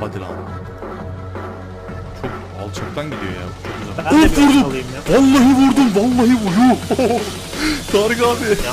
Hadi lan. Çok alçaktan gidiyor ya. Çok uzak. Ben de Of, bir vurdum. alayım ya. Vallahi vurdum. Vallahi vuruyor. Tarık abi. Ya.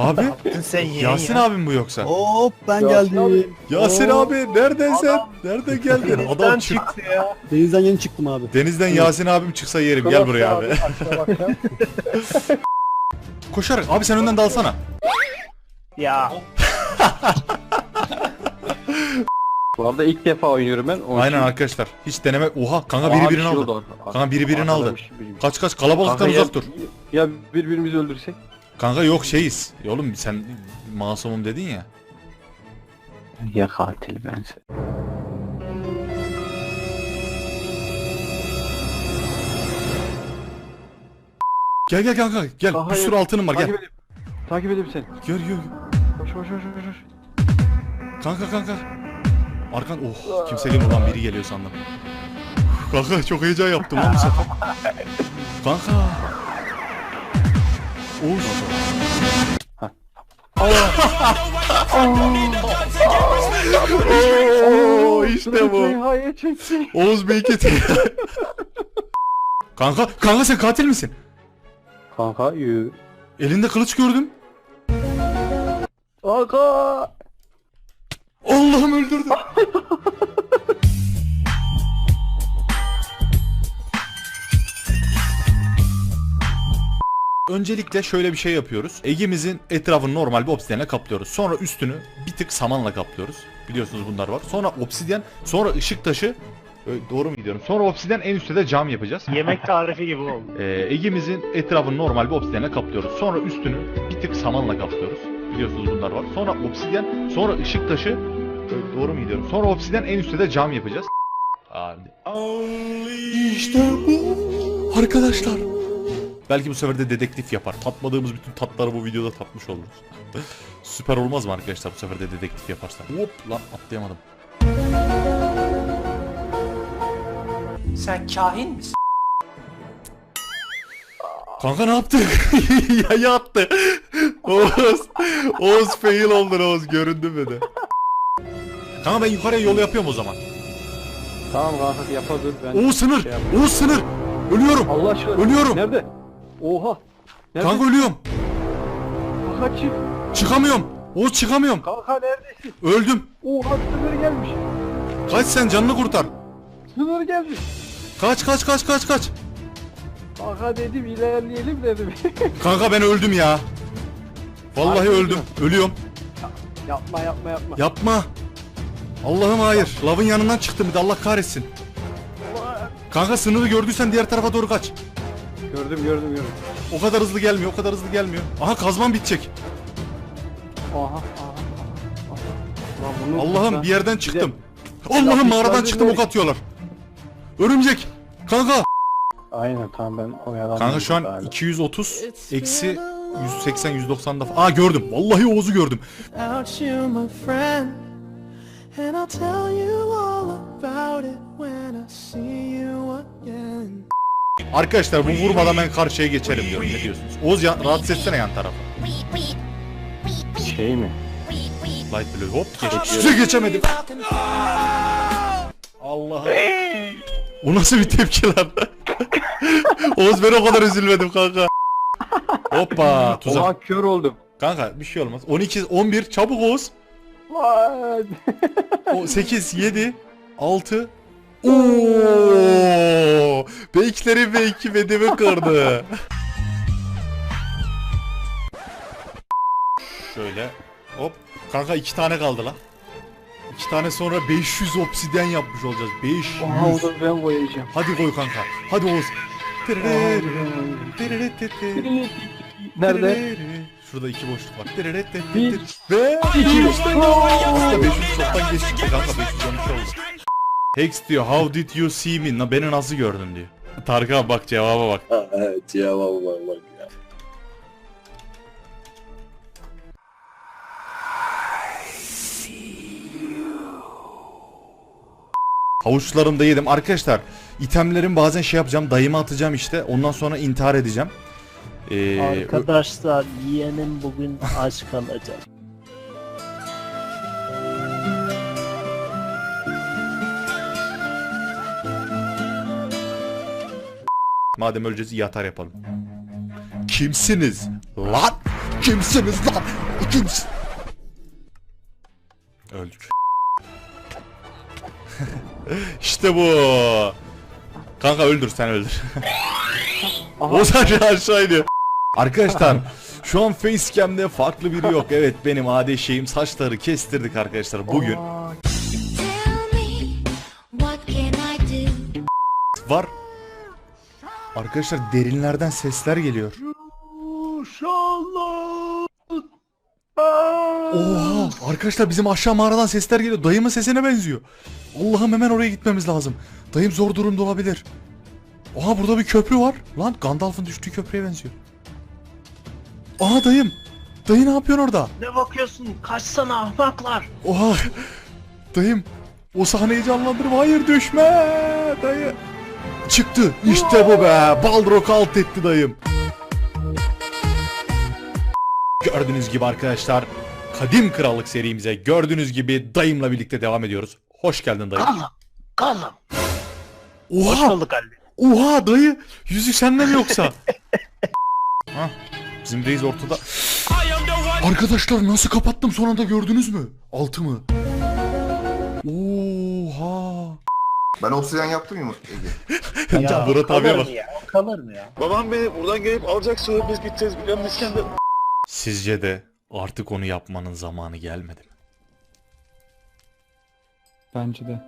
Abi. Sen Yasin ya. abim bu yoksa? Hop ben Yasin geldim. Yasin Oo, abi nereden sen? Nereden geldin? Denizden Adam çık. çıktı ya. Denizden yeni çıktım abi. Denizden Yasin abim çıksa yerim. Gel buraya abi. Bakacağım. Koşarak. Abi sen önden dalsana. Ya. Bu arada ilk defa oynuyorum ben. Onun Aynen için- arkadaşlar. Hiç deneme. Oha kanka biri bir birini şey aldı. Kanka biri birini aldı. Kaç kaç kalabalıktan Kanka ya- uzak dur. Ya birbirimizi öldürsek? Kanka yok şeyiz. Ya oğlum sen masumum dedin ya. Ya katil bense. Gel gel kanka gel. Aa, bir sürü altınım var gel. Takip edeyim. Takip edeyim seni. Gel gel. Koş koş koş koş. koş. Kanka kanka. Arkan oh kimse gelmiyor lan biri geliyor sandım. Kanka çok heyecan yaptım lan bu sefer. Kanka. Oğuz. Oo işte bu. Nihayet çekti. Oğuz kanka kanka sen katil misin? Kanka yü. Elinde kılıç gördüm. Kanka. Allah'ım öldürdü. Öncelikle şöyle bir şey yapıyoruz. Egimizin etrafını normal bir obsidyenle kaplıyoruz. Sonra üstünü bir tık samanla kaplıyoruz. Biliyorsunuz bunlar var. Sonra obsidyen, sonra ışık taşı. Doğru mu gidiyorum? Sonra obsidyen en üstte de cam yapacağız. Yemek tarifi gibi oldu. Ee, Egimizin etrafını normal bir obsidyenle kaplıyoruz. Sonra üstünü bir tık samanla kaplıyoruz. Biliyorsunuz bunlar var. Sonra obsidyen, sonra ışık taşı. Doğru mu gidiyorum? Sonra obsidyen en üstte de cam yapacağız. Hadi. İşte bu. Arkadaşlar. Belki bu sefer de dedektif yapar. Tatmadığımız bütün tatları bu videoda tatmış oluruz. Süper olmaz mı arkadaşlar bu sefer de dedektif yaparsa? Hop lan atlayamadım. Sen kahin misin? Kanka ne yaptı? ya yattı. Oğuz. Oğuz fail oldu Oğuz. Göründü mü de. Kanka ben yukarıya yol yapıyorum o zaman. Tamam kanka yapadır ben. Oğuz sınır. Şey Oğuz sınır. Ölüyorum. Allah aşkına. Ölüyorum. Nerede? Oha. Nerede? Kanka ölüyorum. Kanka çık. Çıkamıyorum. Oğuz çıkamıyorum. Kanka neredesin? Öldüm. Oha sınır gelmiş. Kaç sen canını kurtar. Sınır gelmiş. Kaç kaç kaç kaç kaç. Kanka dedim ilerleyelim dedim. Kanka ben öldüm ya. Vallahi Harbi öldüm. Ölüyorum. yapma yapma yapma. Yapma. Allah'ım hayır. Lavın yanından çıktım bir de Allah kahretsin. Kanka sınırı gördüysen diğer tarafa doğru kaç. Gördüm gördüm gördüm. O kadar hızlı gelmiyor, o kadar hızlı gelmiyor. Aha kazmam bitecek. Aha aha. aha. Lan bunu Allah'ım bir yerden çıktım. Allah'ım mağaradan çıktım ok atıyorlar. Örümcek. Kanka. Aynen tamam ben oyalandım. Kanka şu an galiba. 230 eksi 180 190'da Aa gördüm. Vallahi Oğuz'u gördüm. about you, my friend. And I'll tell you all about it when I see you again. Arkadaşlar bu vurmadan ben karşıya geçerim diyorum. Ne diyorsunuz? Oğuz ya, rahatsız etsene yan tarafı. Şey mi? Light blue hop geç. Geçemedim. Allah'ım. O nasıl bir tepki lan? Oğuz ben o kadar üzülmedim kanka. Hoppa tuzak. Oha kör oldum. Kanka bir şey olmaz. 12 11 çabuk Oğuz. Lan. O 8 7 6 Oo! Bekleri belki bedemi kırdı. Şöyle hop. Kanka iki tane kaldı lan. İki tane sonra 500 obsidyen yapmış olacağız. 500. Oha o da ben koyacağım. Hadi koy kanka. Hadi Oğuz. Nerede? Şurada iki boşluk var. Bir, Ve iki. işte Aslında 500 çoktan geçtik de kanka 512 oldu. Hex diyor how did you see me? Na, beni nasıl gördün diyor. Tarık abi bak cevaba bak. evet cevaba bak bak ya. Havuçlarımda yedim. Arkadaşlar itemlerin bazen şey yapacağım dayıma atacağım işte ondan sonra intihar edeceğim. Ee, Arkadaşlar yeğenim bugün aç kalacak. Madem öleceğiz iyi atar yapalım. Kimsiniz? Lan! Kimsiniz lan? Kimsin? Öldük. işte bu. Kanka öldür sen öldür. o sadece aşağı iniyor. Arkadaşlar şu an facecam'de farklı biri yok. Evet benim adi şeyim saçları kestirdik arkadaşlar bugün. Var. Arkadaşlar derinlerden sesler geliyor. Oha! Arkadaşlar bizim aşağı mağaradan sesler geliyor. Dayımın sesine benziyor. Allah'ım hemen oraya gitmemiz lazım. Dayım zor durumda olabilir. Oha burada bir köprü var. Lan Gandalf'ın düştüğü köprüye benziyor. Aha dayım. Dayı ne yapıyorsun orada? Ne bakıyorsun? Kaçsana ahmaklar. Oha! Dayım. O sahneyi canlandırıp hayır düşme dayı. Çıktı. İşte bu be. Balrog alt etti dayım. Gördüğünüz gibi arkadaşlar Kadim Krallık serimize gördüğünüz gibi dayımla birlikte devam ediyoruz. Hoş geldin dayı. Kalım. Kalım. Hoş Oha! bulduk Ali. Oha dayı! Yüzük sende mi yoksa? Hah, bizim reis ortada. Arkadaşlar nasıl kapattım son anda gördünüz mü? Altımı. Oha! Ben obsidyen yaptım ya Ege. Ya, Murat abiye kalır bak. mı ya? Kalır mı ya? Babam beni buradan gelip alacak sonra biz gideceğiz biliyor musun İskender? Sizce de artık onu yapmanın zamanı gelmedi mi? Bence de.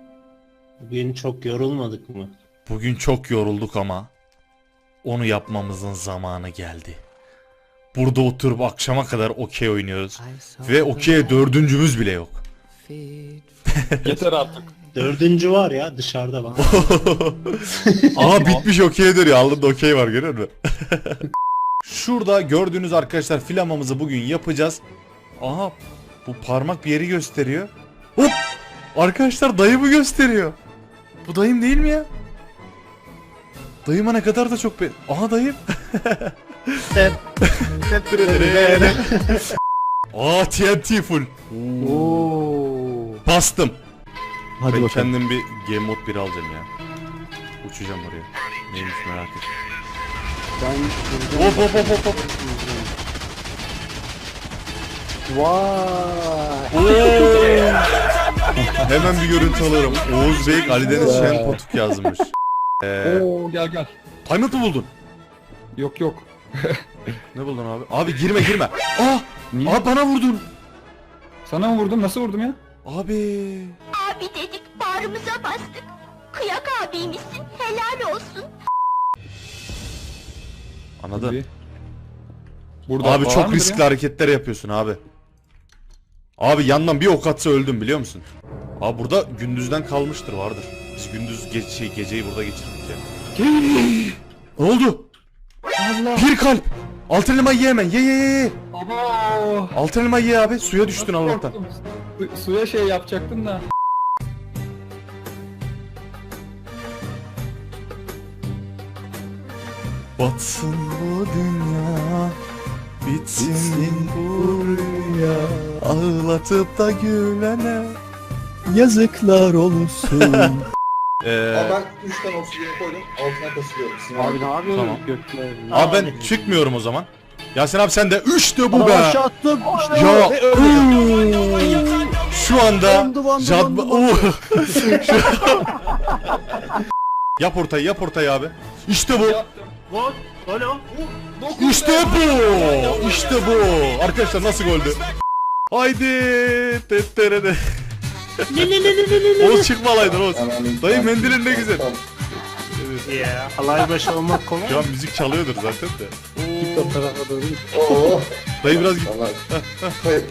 Bugün çok yorulmadık mı? Bugün çok yorulduk ama onu yapmamızın zamanı geldi. Burada oturup akşama kadar okey oynuyoruz. Ve okey'e dördüncümüz bile yok. Yeter artık. Dördüncü var ya dışarıda bak. Aa bitmiş okey'e dönüyor. Alnında okey var görüyor musun? Şurada gördüğünüz arkadaşlar filamamızı bugün yapacağız. Aha bu parmak bir yeri gösteriyor. Hop! Arkadaşlar dayımı gösteriyor. Bu dayım değil mi ya? Dayıma ne kadar da çok be... Aha dayım. Aa TNT full. Oo. Bastım. Hadi ben bakalım. kendim bir Game Mode 1 alacağım ya. Uçacağım oraya. Neymiş merak et. Ben Hop hop hop hop hop. Vay. Hemen bir görüntü alıyorum. Oğuz Bey Ali Deniz Şen Potuk yazmış. Ee, Oo gel gel. Timeout mu buldun? Yok yok. Ne buldun abi? Abi girme girme. Aa! Niye? Abi bana vurdun. Sana mı vurdum? Nasıl vurdum ya? Abi. Abi dedik, bağrımıza bastık. Kıyak abimizsin, helal olsun. Anladın. Burada Abi çok riskli ya? hareketler yapıyorsun abi. Abi yandan bir ok atsa öldüm biliyor musun? Abi burada gündüzden kalmıştır vardır. Biz gündüz ge- şey, geceyi burada geçirdik ya. ne oldu? Allah. Bir kalp. Alt elma ye hemen. Ye ye ye. Abo. Alt elma ye abi. Suya düştün Allah'tan. Su- suya şey yapacaktım da. Batsın bu dünya Bitsin bu rüya Ağlatıp da gülene Yazıklar olsun. Ee, Ama ben 3 tane obsidyen koydum. Altına kasılıyorum. Abi ne yapıyorsun? Tamam. Gökler. abi ben çıkmıyorum o zaman Yasin abi sen de işte bu Adam be aşağı attım. İşte Ya oo. Şu anda Bandı, bandı, Jad- bandı, Oo. Şu- Yap ortayı yap ortayı abi İşte bu Gol. Gol o. İşte bu İşte bu Arkadaşlar nasıl goldü Haydi Tetterede Oğuz çıkmalaydın Oğuz Dayı mendilin ne güzel. Ya halay başı olmak kolay. Şu an müzik çalıyordur zaten de. O tarafa doğru. Oo. Dayı biraz git.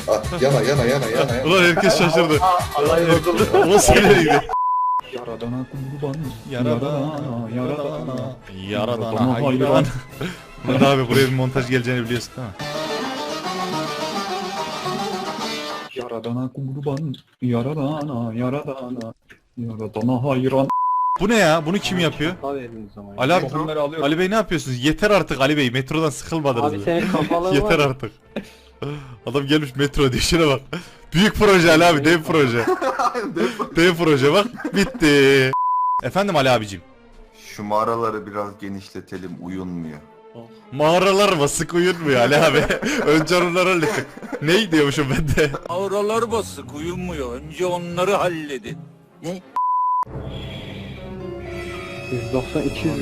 Ah, Yana yana yana yana. Ulan herkes şaşırdı. Halay bozuldu. O sinirliydi. Yaradana kurban. Yaradana, yaradana. Yaradana Yaradana hayran. Murat abi buraya bir montaj geleceğini biliyorsun değil mi? Yaradana kurban. Yaradana yaradana. Yaradana hayran. Bu ne ya? Bunu kim yapıyor? Ali abi, Bunları alıyorum. Ali Bey ne yapıyorsunuz? Yeter artık Ali Bey. Metrodan sıkılmadınız Abi mı? senin kafalar Yeter artık. Adam gelmiş metro diye şuna bak. Büyük proje Ali abi dev proje. dev proje bak bitti. Efendim Ali abicim. Şu mağaraları biraz genişletelim uyunmuyor. Mağaralar mı sık uyutmuyor Ali abi. Önce onları hallettik. Ne diyormuşum ben de. Auralar basık uyumuyor. Önce onları halledin. 190-200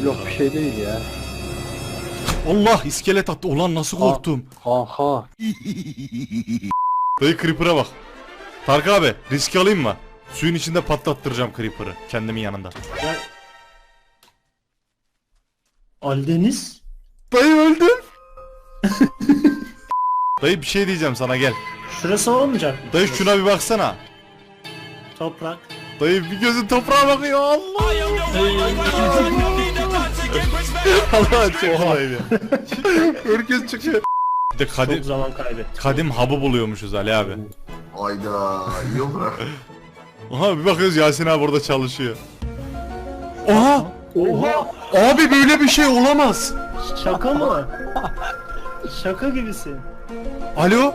blok bir şey değil ya. Allah iskelet attı. Ulan nasıl korktum. Kanka. Dayı Creeper'a bak. Tarık abi risk alayım mı? Suyun içinde patlattıracağım Creeper'ı. Kendimin yanında. Aldeniz. Dayı öldüm. Dayı bir şey diyeceğim sana gel. Şurası olmayacak mı? Dayı şuna bir baksana. Toprak. Dayı bir gözün toprağa bakıyor Allah. Allah çok olayım ya. Herkes çıkıyor. Bir de kadim, Çok zaman kaybettik. kadim hub'ı buluyormuşuz Ali abi. Ayda iyi olur ha. Aha bir bakıyoruz Yasin abi orada çalışıyor. Oha! Oha! Abi böyle bir şey olamaz. Şaka mı? Şaka gibisin. Alo?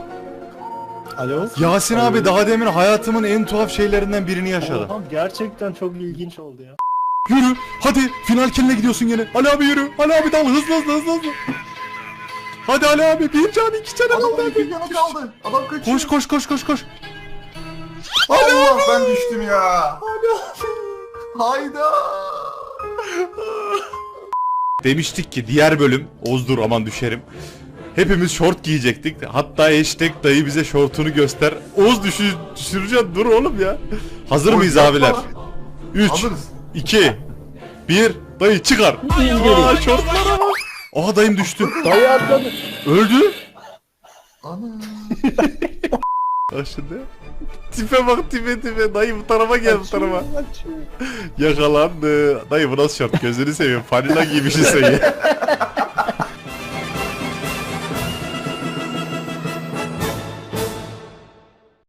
Alo. Yasin abi daha demin hayatımın en tuhaf şeylerinden birini yaşadı. Oha, gerçekten çok ilginç oldu ya. Yürü hadi final kiline gidiyorsun gene. Ali abi yürü. Ali abi dal hızlı hızlı hızlı hızlı. Hadi Ali abi bir can iki can Adam aldı. bir yana kaldı. Adam kaçıyor. Koş koş koş koş koş. Allah ben düştüm ya. Hayda. Demiştik ki diğer bölüm Ozdur aman düşerim. Hepimiz şort giyecektik. Hatta hashtag dayı bize şortunu göster. Oz düşür, düşüreceksin dur oğlum ya. Hazır mıyız yapma abiler? lan. 3, Hazırız. 2, 1, dayı çıkar. Aa, şortlara bak. Aha dayım düştü. Dayı atladı. Öldü. Ana. Şimdi. Tipe bak tipe tipe. Dayı bu tarafa gel bu tarafa. Yakalandı. Dayı bu nasıl şort? Gözünü seveyim. Fanila giymişsin sen ya.